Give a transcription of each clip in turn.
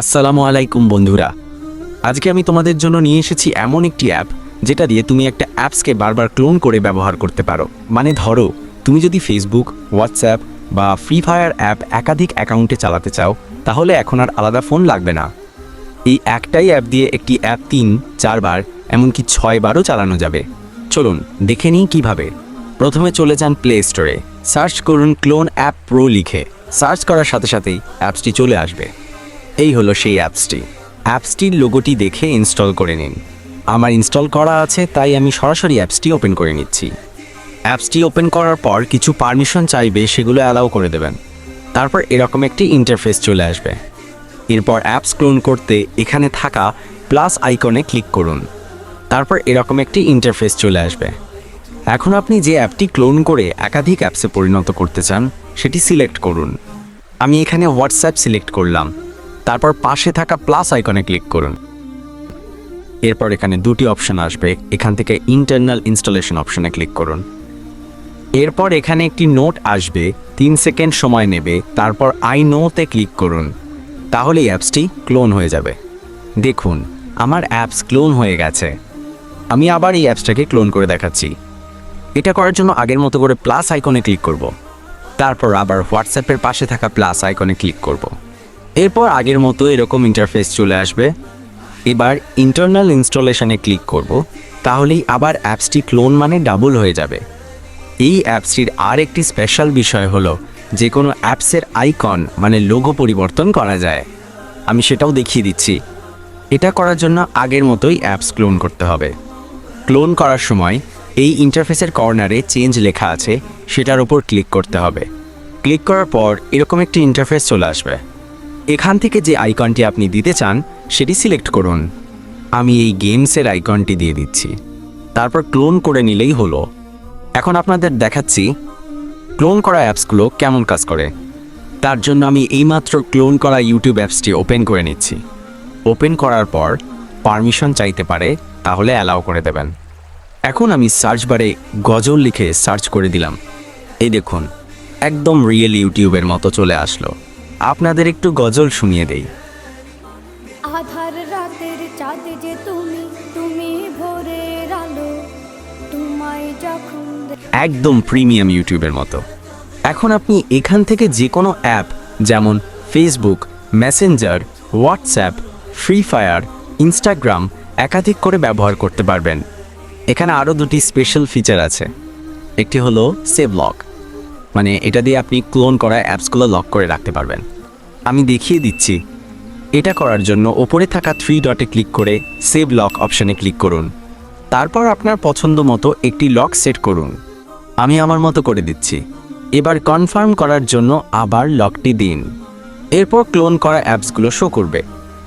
আসসালামু আলাইকুম, বন্ধুরা। আজকে আমি তোমাদের জন্য নিয়ে এসেছি এমন একটি অ্যাপ, যেটা দিয়ে তুমি একটা অ্যাপসকে বারবার ক্লোন করে ব্যবহার করতে পারো। মানে ধরো, তুমি যদি ফেসবুক হোয়াটসঅ্যাপ বা ফ্রি ফায়ার অ্যাপ একাধিক অ্যাকাউন্টে চালাতে চাও, তাহলে এখন আর আলাদা ফোন লাগবে না। এই একটাই অ্যাপ দিয়ে একটি অ্যাপ তিন, চারবার, এমনকি ছয়বারও চালানো যাবে। চলুন, দেখে নিই কীভাবে। প্রথমে চলে যান প্লে স্টোরে সার্চ করুন ক্লোন অ্যাপ প্রো লিখে। সার্চ করার সাথে সাথেই অ্যাপসটি চলে আসবে। এই হলো সেই অ্যাপসটি। অ্যাপসটির লোগোটি দেখে ইনস্টল করে নিন। আমার ইনস্টল করা আছে, তাই আমি সরাসরি অ্যাপসটি ওপেন করে নিচ্ছি। অ্যাপসটি ওপেন করার পর কিছু পারমিশন চাইবে, সেগুলো অ্যালাউ করে দেবেন। তারপর এরকম একটি ইন্টারফেস চলে আসবে। এরপর অ্যাপস ক্লোন করতে এখানে থাকা প্লাস আইকনে ক্লিক করুন। তারপর এরকম একটি ইন্টারফেস চলে আসবে। এখন আপনি যে অ্যাপটি ক্লোন করে একাধিক অ্যাপসে পরিণত করতে চান, সেটি সিলেক্ট করুন। আমি এখানে হোয়াটসঅ্যাপ সিলেক্ট করলাম। তারপর পাশে থাকা প্লাস আইকনে ক্লিক করুন। এরপর এখানে দুটি অপশন আসবে। এখান থেকে ইন্টারনাল ইনস্টলেশন অপশনে ক্লিক করুন। এরপর এখানে একটি নোট আসবে, তিন সেকেন্ড সময় নেবে, তারপর আই নোতে ক্লিক করুন। তাহলে অ্যাপসটি ক্লোন হয়ে যাবে। দেখুন, আমার অ্যাপস ক্লোন হয়ে গেছে। আমি আবার এই অ্যাপসটাকে ক্লোন করে দেখাচ্ছি। এটা করার জন্য আগের মতো করে প্লাস আইকনে ক্লিক করব। তারপর আবার হোয়াটসঅ্যাপের পাশে থাকা প্লাস আইকনে ক্লিক করব। এরপর আগের মতো এরকম ইন্টারফেস চলে আসবে। এবার ইন্টারনাল ইনস্টলেশনে ক্লিক করব, তাহলেই আবার অ্যাপসটি ক্লোন মানে ডাবল হয়ে যাবে। এই অ্যাপসটির আর একটি স্পেশাল বিষয় হলো যে কোনো অ্যাপসের আইকন মানে লোগো পরিবর্তন করা যায়। আমি সেটাও দেখিয়ে দিচ্ছি। এটা করার জন্য আগের মতোই অ্যাপস ক্লোন করতে হবে। ক্লোন করার সময় এই ইন্টারফেসের কর্নারে চেঞ্জ লেখা আছে, সেটার ওপর ক্লিক করতে হবে। ক্লিক করার পর এরকম একটি ইন্টারফেস চলে আসবে। এখান থেকে যে আইকনটি আপনি দিতে চান, সেটি সিলেক্ট করুন। আমি এই গেমসের আইকনটি দিয়ে দিচ্ছি। তারপর ক্লোন করে নিলেই হলো। এখন আপনাদের দেখাচ্ছি ক্লোন করা অ্যাপসগুলো কেমন কাজ করে। তার জন্য আমি এইমাত্র ক্লোন করা ইউটিউব অ্যাপসটি ওপেন করে নিচ্ছি। ওপেন করার পর পারমিশন চাইতে পারে, তাহলে অ্যালাউ করে দেবেন। এখন আমি সার্চ বারে গজল লিখে সার্চ করে দিলাম। এই দেখুন, একদম রিয়েল ইউটিউবের মতো চলে আসলো। আপনাদের একটু গজল শুনিয়ে দেই। আধার রাতের চাঁদ যে তুমি তুমি ভোরের আলো তোমায় যখন একদম প্রিমিয়াম ইউটিউবের মতো। এখন আপনি এখান থেকে যে কোনো অ্যাপ যেমন Facebook Messenger WhatsApp Free Fire Instagram একাধিক করে ব্যবহার করতে পারবেন। এখানে আরও দুটি স্পেশাল ফিচার আছে। একটি হলো সেভ লক মানে এটা দিয়ে আপনি ক্লোন করা অ্যাপসগুলো লক করে রাখতে পারবেন। আমি দেখিয়ে দিচ্ছি। এটা করার জন্য ওপরে থাকা থ্রি ডটে ক্লিক করে সেভ লক অপশানে ক্লিক করুন। তারপর আপনার পছন্দ মতো একটি লক সেট করুন। আমি আমার মতো করে দিচ্ছি। এবার কনফার্ম করার জন্য আবার লকটি দিন। এরপর ক্লোন করা অ্যাপসগুলো শো করবে।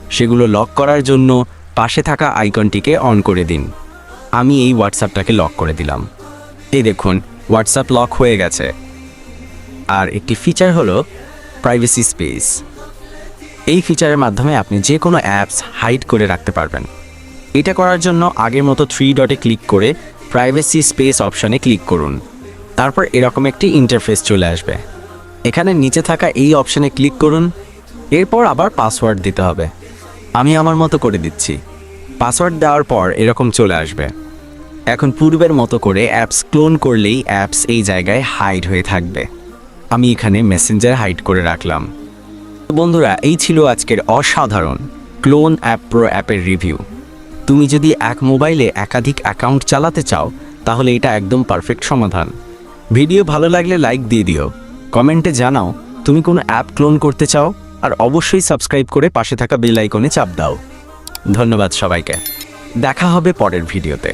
সেগুলো লক করার জন্য পাশে থাকা আইকনটিকে অন করে দিন। আমি এই হোয়াটসঅ্যাপটাকে লক করে দিলাম। এই দেখুন হোয়াটসঅ্যাপ লক হয়ে গেছে। আর একটি ফিচার হলো প্রাইভেসি স্পেস এই ফিচারের মাধ্যমে আপনি যে কোনো অ্যাপস হাইড করে রাখতে পারবেন। এটা করার জন্য আগের মতো থ্রি ডটে ক্লিক করে প্রাইভেসি স্পেস অপশনে ক্লিক করুন। তারপর এরকম একটি ইন্টারফেস চলে আসবে। এখানে নিচে থাকা এই অপশনে ক্লিক করুন। এরপর আবার পাসওয়ার্ড দিতে হবে। আমি আমার মতো করে দিচ্ছি। পাসওয়ার্ড দেওয়ার পর এরকম চলে আসবে। এখন পূর্বের মতো করে অ্যাপস ক্লোন করলেই অ্যাপস এই জায়গায় হাইড হয়ে থাকবে। আমি এখানে মেসেঞ্জার হাইড করে রাখলাম। বন্ধুরা, এই ছিল আজকের অসাধারণ ক্লোন অ্যাপ প্রো অ্যাপের রিভিউ তুমি যদি এক মোবাইলে একাধিক অ্যাকাউন্ট চালাতে চাও, তাহলে এটা একদম পারফেক্ট সমাধান। ভিডিও ভালো লাগলে লাইক দিয়ে দিও। কমেন্টে জানাও, তুমি কোনো অ্যাপ ক্লোন করতে চাও, আর অবশ্যই সাবস্ক্রাইব করে পাশে থাকা বেল আইকনে চাপ দাও। ধন্যবাদ সবাইকে। দেখা হবে পরের ভিডিওতে